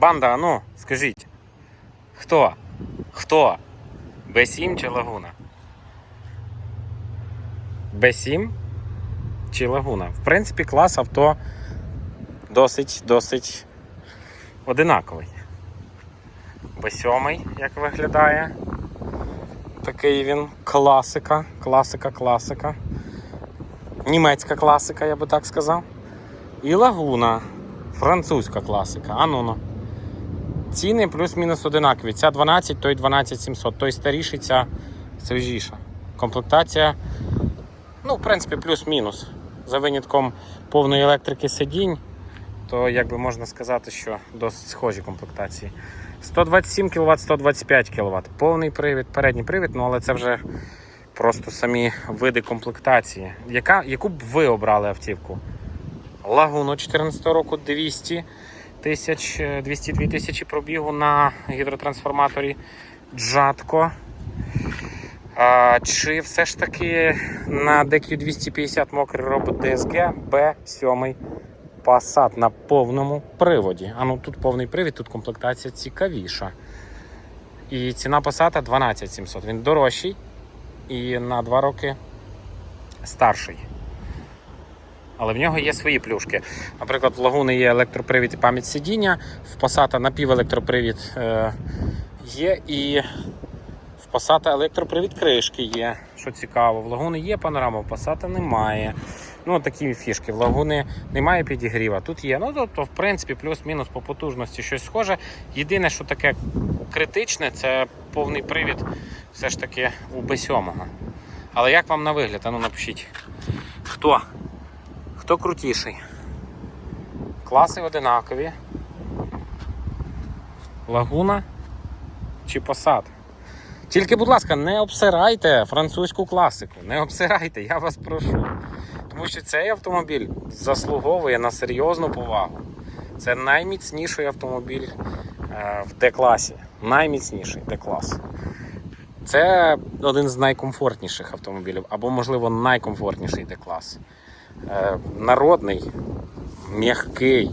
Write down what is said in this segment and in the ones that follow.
Банда, ну, скажіть. Хто? Хто? Б7 чи лагуна? Б7 чи лагуна? В принципі, клас авто досить, досить одинаковий. Б7, як виглядає. Такий він класика, класика, класика. Німецька класика, я би так сказав. І лагуна. Французька класика. А ну ну. Ціни плюс-мінус одинакові. Ця 12, той 12700, той старіший, ця свіжіша. Комплектація, ну, в принципі, плюс-мінус. За винятком повної електрики сидінь, то як би можна сказати, що досить схожі комплектації. 127 кВт, 125 кВт. Повний привід, передній привід, ну але це вже просто самі види комплектації. Яка, яку б ви обрали автівку? Лагуну 14 року 200 тисяч, е, 202 тисячі пробігу на гідротрансформаторі Джатко. Чи все ж таки на DQ250 мокрий робот DSG B7 Passat на повному приводі. А ну тут повний привід, тут комплектація цікавіша. І ціна Passat 12700. Він дорожчий і на 2 роки старший. Але в нього є свої плюшки. Наприклад, в лагуни є електропривід і пам'ять сидіння, в Passat напівелектропривід е, є, і в Passat електропривід кришки є, що цікаво. В лагуни є панорама, в Passat немає. Ну, такі фішки. В лагуни немає підігріва. Тут є. Ну, тобто, в принципі, плюс-мінус по потужності щось схоже. Єдине, що таке критичне, це повний привід все ж таки у B7. Але як вам на вигляд? А ну напишіть. Хто? Хто крутіший? Класи одинакові. Лагуна чи Passat? Тільки, будь ласка, не обсирайте французьку класику. Не обсирайте, я вас прошу. Тому що цей автомобіль заслуговує на серйозну повагу. Це найміцніший автомобіль е, в Д-класі. Найміцніший Д-клас. Це один з найкомфортніших автомобілів, або, можливо, найкомфортніший Д-клас. Е, Народний, м'який,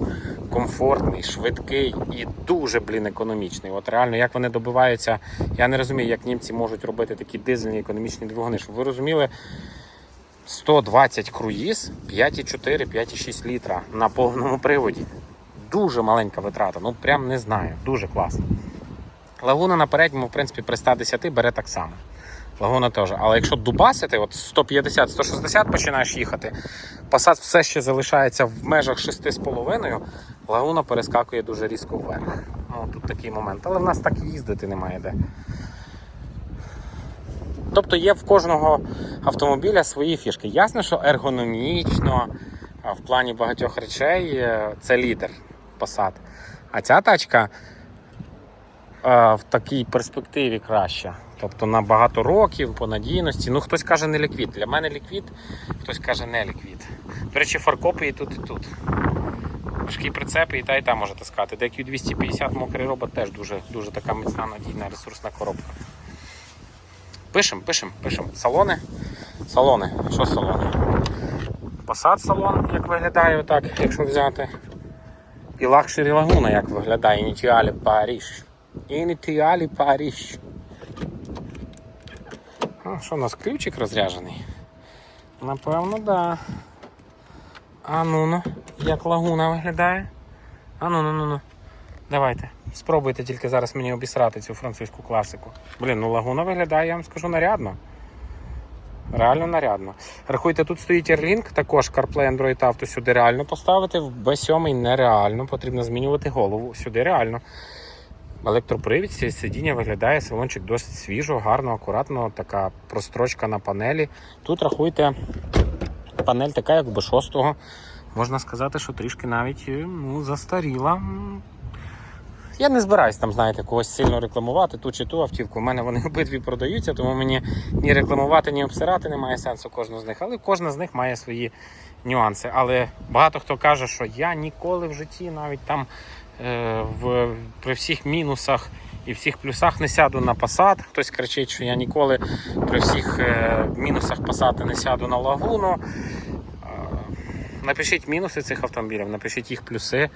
комфортний, швидкий і дуже, блін, економічний. От реально, як вони добиваються, я не розумію, як німці можуть робити такі дизельні економічні двигуни. Щоб ви розуміли, 120 круїз, 5,4, 5,6 літра на повному приводі. Дуже маленька витрата, ну прям не знаю, дуже класно. Лагуна на передньому, в принципі, при 110 бере так само. Лагуна теж. Але якщо дубасити, от 150-160 починаєш їхати, Passat все ще залишається в межах 6,5, лагуна перескакує дуже різко вверх. Ну, тут такий момент. Але в нас так їздити немає де. Тобто є в кожного автомобіля свої фішки. Ясно, що ергономічно, в плані багатьох речей е, це лідер Passat. А ця тачка в такій перспективі краща. Тобто на багато років, по надійності. Ну, хтось каже не ліквід. Для мене ліквід, хтось каже не ліквід. До речі, фаркопи і тут, і тут. Важкі прицепи і та, і та може таскати. DQ250 мокрий робот теж дуже, дуже така міцна надійна ресурсна коробка. Пишем, пишем, пишем. Салони. Салони. Що салони? Passat салон, як виглядає отак, якщо взяти. І лакшері лагуна, як виглядає Ініціалі Паріж. Ініціалі Паріж. А, що у нас ключик розряджений? Напевно, да. А ну ну, як лагуна виглядає? А ну ну ну ну. Давайте. Спробуйте тільки зараз мені обісрати цю французьку класику. Блін, ну лагуна виглядає, я вам скажу, нарядно. Реально нарядно. Рахуйте, тут стоїть Airlink, також CarPlay Android Auto сюди реально поставити, в B7 нереально, потрібно змінювати голову. Сюди реально. Електропривід, це сидіння виглядає салончик досить свіжо, гарно, акуратно, така прострочка на панелі. Тут рахуйте, панель така, як в B6. Можна сказати, що трішки навіть е, ну, застаріла. Я не збираюсь там, знаєте, когось сильно рекламувати, ту чи ту автівку. У мене вони обидві продаються, тому мені ні рекламувати, ні обсирати немає сенсу кожну з них. Але кожна з них має свої нюанси. Але багато хто каже, що я ніколи в житті навіть там в, при всіх мінусах і всіх плюсах не сяду на Passat. Хтось кричить, що я ніколи при всіх е, мінусах Passat не сяду на лагуну. Е, Напишіть мінуси цих автомобілів, напишіть їх плюси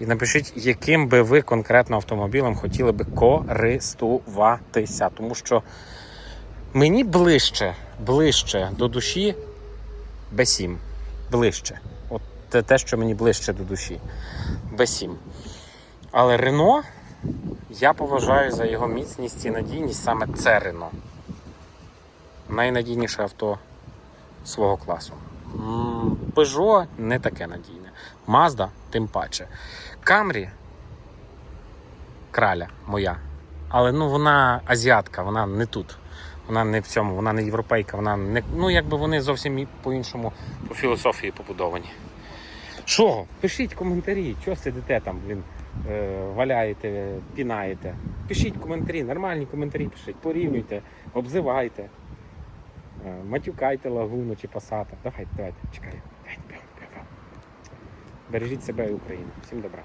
і напишіть, яким би ви конкретно автомобілем хотіли би користуватися. Тому що мені ближче, ближче до душі B7. Ближче. От те, що мені ближче до душі. B7. Але Рено я поважаю за його міцність і надійність саме це Рено. Найнадійніше авто свого класу. Peugeot не таке надійне. Mazda тим паче. Camry краля моя. Але ну вона азіатка, вона не тут. Вона не в цьому, вона не європейка, вона не. Ну, якби вони зовсім по-іншому по філософії побудовані. Що? Пишіть коментарі, що сидите там, блін, валяєте, пінаєте. Пишіть коментарі, нормальні коментарі пишіть, порівнюйте, обзивайте. Е, Матюкайте лагуну чи пасата. Давайте, давайте, чекай. Давайте, бігом, бігом. Бережіть себе і Україну. Всім добра.